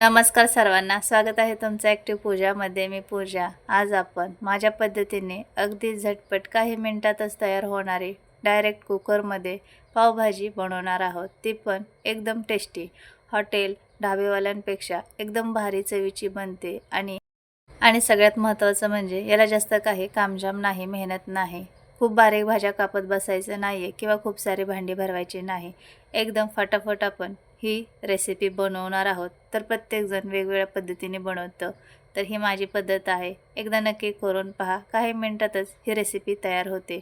नमस्कार सर्वांना. स्वागत आहे तुमचं ॲक्टिव्ह पूजामध्ये मी पूजा. आज आपण माझ्या पद्धतीने अगदी झटपट काही मिनटातच तयार होणारी डायरेक्ट कुकरमध्ये पावभाजी बनवणार आहोत. ती पण एकदम टेस्टी हॉटेल ढाबेवाल्यांपेक्षा एकदम भारी चवीची बनते आणि आणि सगळ्यात महत्त्वाचं म्हणजे याला जास्त काही कामजाम नाही मेहनत नाही. खूप बारीक भाज्या कापत बसायचं नाही आहे किंवा खूप सारी भांडी भरवायची नाही. एकदम फटाफट आपण ही रेसिपी बनवणार आहोत. तर प्रत्येकजण वेगवेगळ्या पद्धतीने बनवतं. तर ही माझी पद्धत आहे. एकदा नक्की करून पहा. काही मिनटातच ही रेसिपी तयार होते.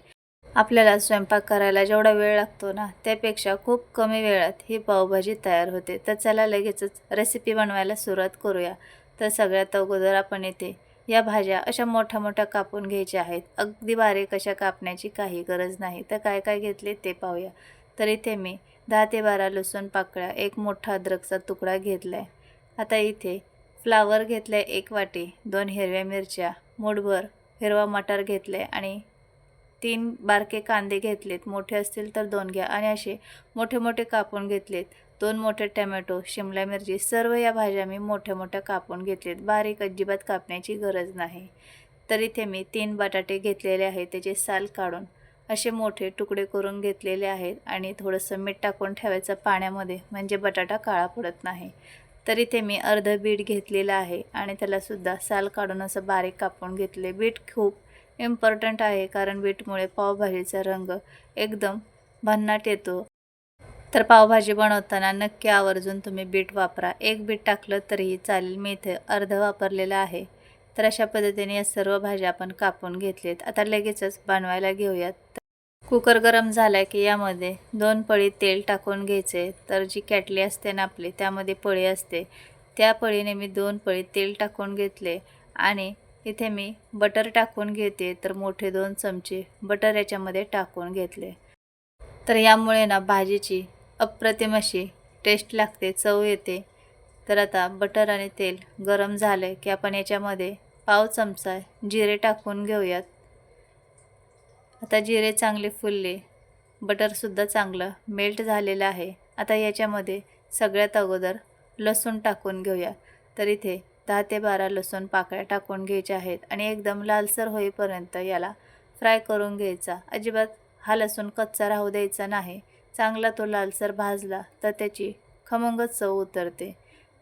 आपल्याला स्वयंपाक करायला जेवढा वेळ लागतो ना त्यापेक्षा खूप कमी वेळात ही पावभाजी तयार होते. तर चला लगेचच रेसिपी बनवायला सुरुवात करूया. तर सगळ्यात अगोदर आपण येते या भाज्या अशा मोठ्या मोठ्या कापून घ्यायच्या आहेत. अगदी बारीक अशा कापण्याची काही गरज नाही. तर काय काय घेतले ते पाहूया. तर इथे मी दहा ते बारा लसूण पाकळ्या एक मोठा अद्रकचा तुकडा घेतला आहे आता इथे फ्लावर घेतला आहे एक वाटी दोन हिरव्या मिरच्या मूठभर हिरवा मटार घेतलं आहे आणि तीन बारके कांदे घेतलेत. मोठे असतील तर दोन घ्या आणि असे मोठे मोठे कापून घेतलेत. दोन मोठे टमॅटो शिमला मिरची सर्व या भाज्या मी मोठ्या मोठ्या कापून घेतलेत. बारीक अजिबात कापण्याची गरज नाही. तर इथे मी तीन बटाटे घेतलेले आहे त्याचे साल काढून असे मोठे तुकडे करून घेतलेले आहेत आणि थोडंसं मीठ टाकून ठेवायचं पाण्यामध्ये म्हणजे बटाटा काळा पडत नाही. तर इथे मी अर्ध बीट घेतलेलं आहे आणि त्यालासुद्धा साल काढून असं बारीक कापून घेतले. बीट खूप इम्पॉर्टंट आहे कारण बीटमुळे पावभाजीचा रंग एकदम भन्नाट येतो. तर पावभाजी बनवताना नक्की आवर्जून तुम्ही बीट वापरा. एक बीट टाकलं तरीही चालेल. मी इथे अर्ध वापरलेलं आहे. तर अशा पद्धतीने या सर्व भाज्या आपण कापून घेतलेत. आता लगेचच बनवायला घेऊयात. कुकर गरम झाला की यामध्ये दोन पळी तेल टाकून घ्यायचे. तर जी कॅटली असते ना आपली त्यामध्ये पळी असते. त्या पळीने मी दोन पळी तेल टाकून घेतले आणि इथे मी बटर टाकून घेते. तर मोठे दोन चमचे बटर याच्यामध्ये टाकून घेतले. तर यामुळे ना भाजीची अप्रतिम अशी टेस्ट लागते चव येते. तर आता बटर आणि तेल गरम झालं की आपण याच्यामध्ये पाव चमचा जिरे टाकून घेऊयात. आता जिरे चांगले फुलले. बटरसुद्धा चांगलं मेल्ट झालेलं आहे. आता याच्यामध्ये सगळ्यात अगोदर लसूण टाकून घेऊया. तर इथे दहा ते बारा लसूण पाकळ्या टाकून घ्यायच्या आहेत आणि एकदम लालसर होईपर्यंत याला फ्राय करून घ्यायचा. अजिबात हा लसूण कच्चा राहू द्यायचा नाही. चांगला तो लालसर भाजला तर त्याची खमंगच चव उतरते.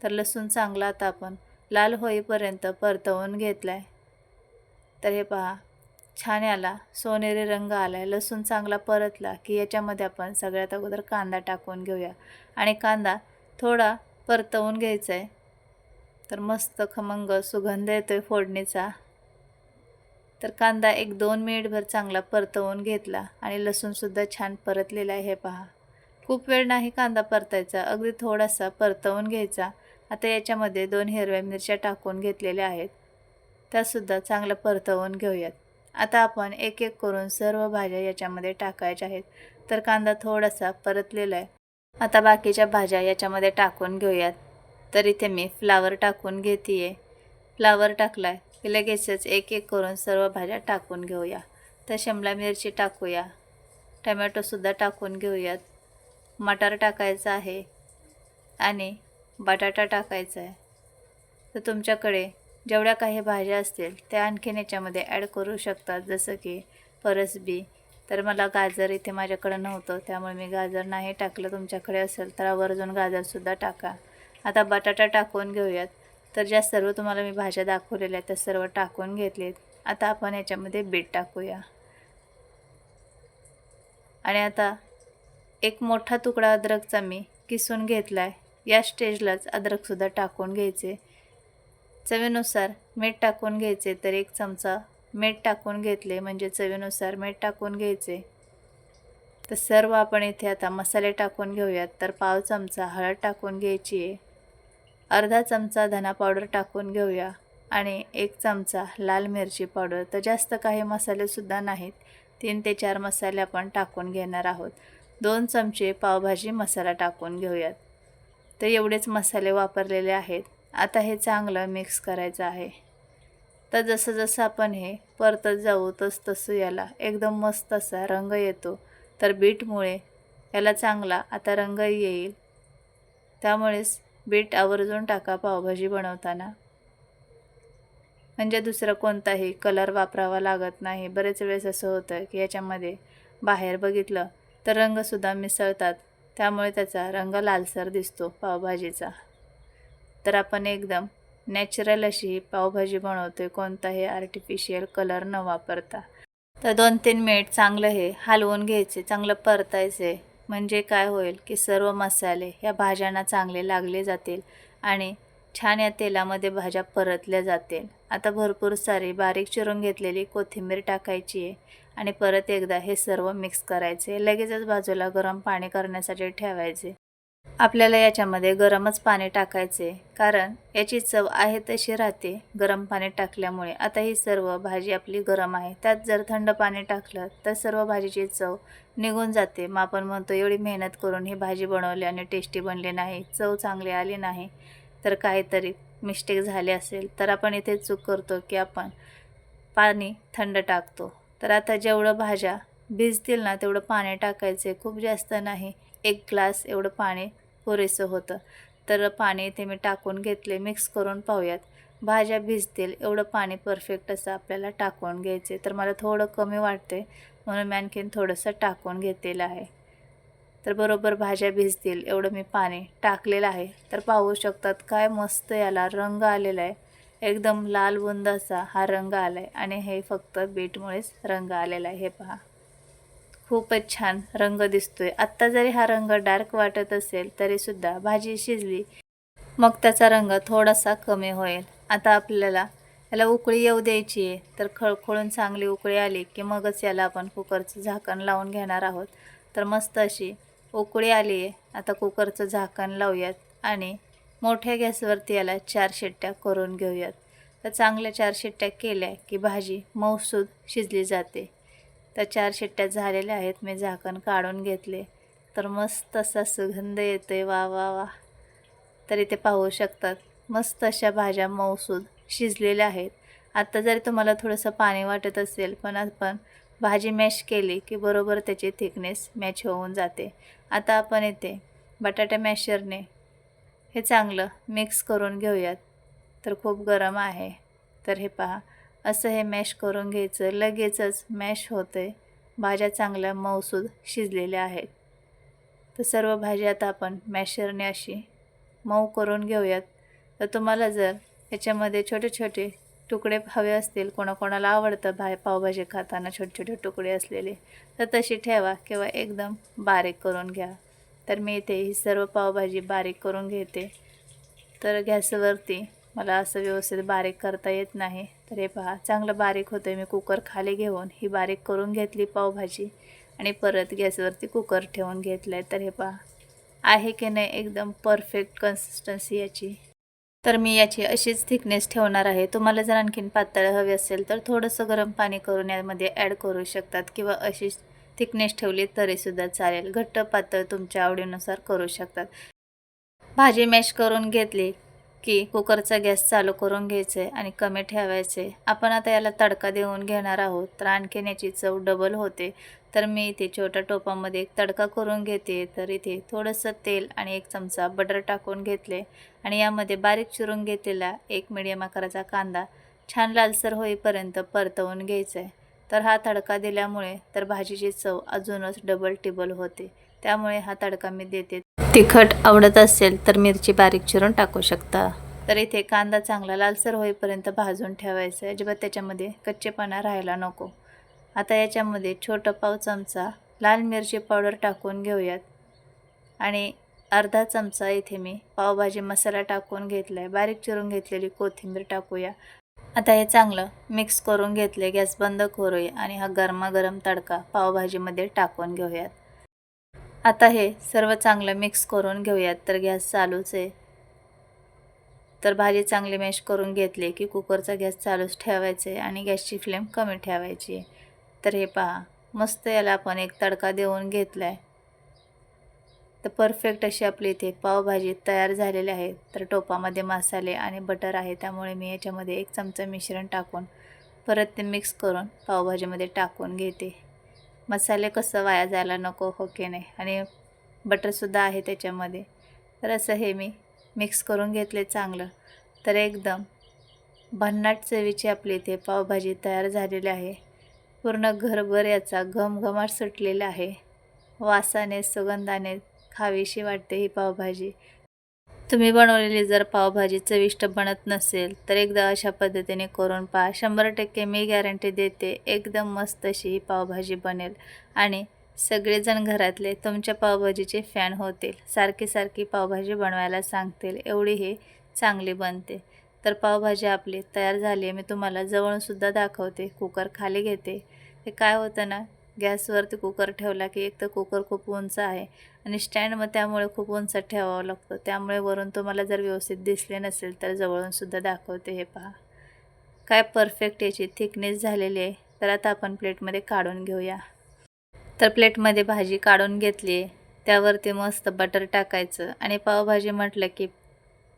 तर लसूण चांगला आता आपण लाल होईपर्यंत परतवून घेतला आहे तर हे पहा छान याला सोनेरी रंग आला आहे लसूण चांगला परतला की याच्यामध्ये आपण सगळ्यात अगोदर कांदा टाकून घेऊया. आणि कांदा थोडा परतवून घ्यायचा आहे तर मस्त खमंग सुगंध येतो आहे फोडणीचा. तर कांदा एक दोन मिनिटभर चांगला परतवून घेतला आणि लसूणसुद्धा छान परतलेला आहे. हे पहा. खूप वेळ नाही कांदा परतायचा. अगदी थोडासा परतवून घ्यायचा. आता याच्यामध्ये दोन हिरव्या मिरच्या टाकून घेतलेल्या आहेत. त्यासुद्धा चांगलं परतवून घेऊयात. आता आपण एक एक करून सर्व भाज्या याच्यामध्ये टाकायच्या आहेत. तर कांदा थोडासा परतलेला आहे. आता बाकीच्या भाज्या याच्यामध्ये टाकून घेऊयात. तर इथे मी फ्लावर टाकून घेते आहे फ्लावर टाकला आहे की लगेचच एक एक करून सर्व भाज्या टाकून घेऊया. तर शिमला मिरची टाकूया. टमॅटोसुद्धा टाकून घेऊयात. मटार टाकायचं आहे. आणि बटाटा टाकायचा आहे. तर तुमच्याकडे जेवढ्या काही भाज्या असतील त्या आणखीन याच्यामध्ये ॲड करू शकतात जसं की परसबी तर मला गाजर इथे माझ्याकडं नव्हतं त्यामुळे मी गाजर नाही टाकलं. तुमच्याकडे असेल तर आवर्जून गाजरसुद्धा टाका. आता बटाटा टाकून घेऊयात. तर ज्या सर्व तुम्हाला मी भाज्या दाखवलेल्या त्या सर्व टाकून घेतलेत. आता आपण याच्यामध्ये बीट टाकूया. आणि आता एक मोठा तुकडा अद्रकचा मी किसून घेतला आहे या स्टेजलाच अद्रकसुद्धा टाकून घ्यायचे. चवीनुसार मीठ टाकून घ्यायचे तर एक चमचा मीठ टाकून घेतले म्हणजे चवीनुसार मीठ टाकून घ्यायचे. तर सर्व आपण इथे आता मसाले टाकून घेऊयात तर पाव चमचा हळद टाकून घ्यायची आहे. अर्धा चमचा धना पावडर टाकून घेऊया आणि एक चमचा लाल मिरची पावडर. तर जास्त काही मसालेसुद्धा नाहीत तीन ते चार मसाले आपण टाकून घेणार आहोत. दोन चमचे पावभाजी मसाला टाकून घेऊयात. तर एवढेच मसाले वापरलेले आहेत. आता हे चांगलं मिक्स करायचं आहे. तर जसं जसं आपण हे परतत जाऊ तस तसं याला एकदम मस्त असा रंग येतो. तर बीटमुळे याला चांगला आता रंग येईल. त्यामुळेच बीट आवर्जून टाका पावभाजी बनवताना. म्हणजे दुसरा कोणताही कलर वापरावा लागत नाही. बरेच वेळेस असं होतं की याच्यामध्ये बाहेर बघितलं तर रंगसुद्धा मिसळतात. त्यामुळे त्याचा रंग लालसर दिसतो पावभाजीचा. तर आपण एकदम नॅचरल अशी पावभाजी बनवतोय कोणताही आर्टिफिशियल कलर न वापरता. तर दोन तीन मिनिट चांगलं हे हलवून घ्यायचे चांगलं परतायचे. म्हणजे काय होईल की सर्व मसाले या भाज्यांना चांगले लागले जातील आणि छान या तेलामध्ये भाज्या परतल्या जातील. आता भरपूर सारी बारीक चिरून घेतलेली कोथिंबीर टाकायची आहे. आणि परत एकदा हे सर्व मिक्स करायचे. लगेचच बाजूला गरम पाणी करण्यासाठी ठेवायचे. आपल्याला याच्यामध्ये गरमच पाणी टाकायचे. कारण याची चव आहे तशी राहते. गरम पाणी टाकल्यामुळे आता ही सर्व भाजी आपली गरम आहे. त्यात जर थंड पाणी टाकलं तर सर्व भाजीची चव निघून जाते. मग आपण म्हणतो एवढी मेहनत करून ही भाजी बनवली आणि टेस्टी बनली नाही चव चांगली आली नाही तर काहीतरी मिस्टेक झाली असेल. तर आपण इथे चूक करतो की आपण पाणी थंड टाकतो. तर आता जेवढं भाज्या भिजतील ना तेवढं पाणी टाकायचे. खूप जास्त नाही एक ग्लास एवढं पाणी पुरेसं होतं. तर पाणी ते मी टाकून घेतले मिक्स करून पाहूयात. भाज्या भिजतील एवढं पाणी परफेक्ट असं आपल्याला टाकून घ्यायचे. तर मला थोडं कमी वाटते म्हणून मी आणखीन थोडंसं टाकून घेतलेलं आहे. तर बरोबर भाज्या भिजतील एवढं मी पाणी टाकलेलं आहे. तर पाहू शकतात काय मस्त याला रंग आलेला आहे. एकदम लाल बुंद असा हा रंग आला आहे आणि हे फक्त बीटमुळेच रंग आलेला आहे हे पहा. खूपच छान रंग दिसतोय. आत्ता जरी हा रंग डार्क वाटत असेल तरीसुद्धा भाजी शिजली मग त्याचा रंग थोडासा कमी होईल. आता आपल्याला याला उकळी येऊ द्यायची आहे तर खळखळून चांगली उकळी आली की मगच याला आपण कुकरचं झाकण लावून घेणार आहोत. तर मस्त अशी उकळी आली आहे. आता कुकरचं झाकण लावूयात आणि मोठ्या गॅसवरती याला चार शिट्ट्या करून घेऊयात. तर चांगल्या चार शिट्ट्या केल्या की भाजी मऊसूद शिजली जाते. तर चार शिट्ट्या झालेल्या आहेत. मी झाकण काढून घेतले. तर मस्त असा सुगंध येतोय. वा वा वा. तर इथे पाहू शकतात. मस्त अशा भाज्या मऊसूद शिजलेल्या आहेत. आत्ता जरी तुम्हाला थोडंसं पाणी वाटत असेल पण आपण भाजी मॅश केली की बरोबर त्याची थिकनेस मॅच होऊन जाते. आता आपण इथे बटाटा मॅशरने हे चांगलं मिक्स करून घेऊयात. तर खूप गरम आहे. तर हे पहा असं हे मॅश करून घ्यायचं. लगेचच मॅश होते भाज्या चांगल्या मऊसूद शिजलेल्या आहेत. तर सर्व भाज्या आता आपण मॅशरने अशी मऊ करून घेऊयात. तर तुम्हाला जर याच्यामध्ये छोटे छोटे तुकडे हवे असतील कोणाकोणाला आवडतं भा पावभाजी खाताना छोटे छोटे तुकडे असलेले तर तशी ठेवा किंवा एकदम बारीक करून घ्या. तर मी इथे ही सर्व पावभाजी बारीक करून घेते. तर गॅसवरती मला असं व्यवस्थित बारीक करता येत नाही. तर हे पहा चांगलं बारीक होतं आहे मी कुकर खाली घेऊन ही बारीक करून घेतली पावभाजी आणि परत गॅसवरती कुकर ठेवून घेतलं आहे तर हे पहा आहे की नाही एकदम परफेक्ट कन्सिस्टन्सी याची. तर मी याची अशीच थिकनेस ठेवणार आहे. तुम्हाला जर आणखीन पातळ हवी असेल तर थोडंसं गरम पाणी करून यामध्ये ॲड करू शकतात किंवा अशीच थिकनेस ठेवली तरीसुद्धा चालेल. घट्ट पातळ तुमच्या आवडीनुसार करू शकतात. भाजी मॅश करून घेतली की कुकरचा गॅस चालू करून घ्यायचे आणि कमी ठेवायचे. आपण आता याला तडका देऊन घेणार आहोत तर आणखीन याची चव डबल होते. तर मी इथे छोट्या टोपामध्ये एक तडका करून घेते. तर इथे थोडंसं तेल आणि एक चमचा बटर टाकून घेतले आणि यामध्ये बारीक चिरून घेतलेला एक मिडियम आकाराचा कांदा छान लालसर होईपर्यंत परतवून घ्यायचा आहे तर हा तडका दिल्यामुळे तर भाजीची चव अजूनच डबल टिबल होते. त्यामुळे हा तडका मी देते. तिखट आवडत असेल तर मिरची बारीक चिरून टाकू शकता. तर इथे कांदा चांगला लालसर होईपर्यंत भाजून ठेवायचा आहे. अजिबात त्याच्यामध्ये कच्चेपणा राहायला नको. आता याच्यामध्ये छोटं पाव चमचा लाल मिरची पावडर टाकून घेऊयात. आणि अर्धा चमचा इथे मी पावभाजी मसाला टाकून घेतला आहे बारीक चिरून घेतलेली कोथिंबीर टाकूया. आता हे चांगलं. मिक्स करून घेतले गॅस बंद करूया आणि हा गरमागरम तडका पावभाजीमध्ये टाकून घेऊयात. आता हे सर्व चांगलं मिक्स करून घेऊयात. तर गॅस चालूच आहे. तर भाजी चांगली मॅश करून घेतली की कुकरचा गॅस चालूच ठेवायचे आणि गॅसची फ्लेम कमी ठेवायची तर हे पहा मस्त याला आपण एक तडका देऊन घेतला आहे तर परफेक्ट अशी आपली इथे पावभाजी तयार झालेली आहे. तर टोपामध्ये मसाले आणि बटर आहे. त्यामुळे मी याच्यामध्ये एक चमचा मिश्रण टाकून परत ते मिक्स करून पावभाजीमध्ये टाकून घेते. मसाले कसं वाया जायला नको हो की नाही? आणि बटरसुद्धा आहे त्याच्यामध्ये. तर असं हे मी मिक्स करून घेतले चांगलं. तर एकदम भन्नाट चवीची आपली इथे पावभाजी तयार झालेली आहे. पूर्ण घरभर याचा घमघमाट सुटलेला आहे. वासाने सुगंधाने खावीशी वाटते ही पावभाजी. तुम्ही बनवलेली जर पावभाजी चविष्ट बनत नसेल तर एकदा अशा पद्धतीने करून पहा. शंभर टक्के मी गॅरंटी देते एकदम मस्त अशी ही पावभाजी बनेल आणि सगळेजण घरातले तुमच्या पावभाजीचे फॅन होतील. सारखी सारखी पावभाजी बनवायला सांगतील एवढी ही चांगली बनते. तर पावभाजी आपली तयार झाली आहे मी तुम्हाला जवळूनसुद्धा दाखवते कुकर खाली घेते. हे काय होतं ना गॅसवरती कुकर ठेवला की एक तर कुकर खूप उंच आहे आणि स्टँड मग त्यामुळे खूप उंच ठेवावं लागतं. त्यामुळे वरून तुम्हाला जर व्यवस्थित दिसले नसेल तर जवळूनसुद्धा दाखवते हे पहा. काय परफेक्ट याची थिकनेस झालेली आहे. तर आता आपण प्लेटमध्ये काढून घेऊया. तर प्लेटमध्ये भाजी काढून घेतली. आहे त्यावरती मस्त बटर टाकायचं. आणि पावभाजी म्हटलं की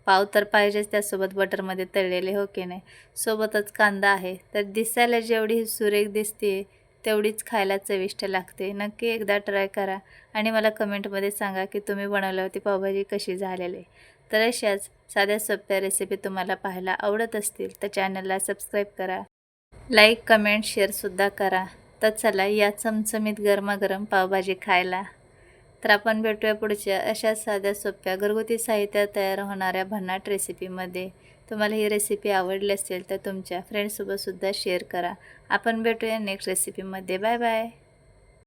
पाव तर पाहिजेच त्यासोबत बटरमध्ये तळलेले हो की नाही? सोबतच कांदा आहे. तर दिसायला जेवढी सुरेख दिसते तेवढीच खायला चविष्ट लागते. नक्की एकदा ट्राय करा आणि मला कमेंटमध्ये सांगा की तुम्ही बनवल्यावरती पावभाजी कशी झालेली तर अशाच साध्या सोप्या रेसिपी तुम्हाला पाहायला आवडत असतील तर चॅनलला सबस्क्राईब करा. लाईक कमेंट शेअरसुद्धा करा. तर चला या चमचमीत गरमागरम पावभाजी खायला. तर आपण भेटूया पुढच्या अशा साध्या सोप्या घरगुती साहित्यात तयार होणाऱ्या भन्नाट रेसिपीमध्ये तुम्हाला ही रेसिपी आवडली असेल तर तुमच्या फ्रेंडसोबतसुद्धा शेअर करा. आपण भेटूया नेक्स्ट रेसिपीमध्ये बाय बाय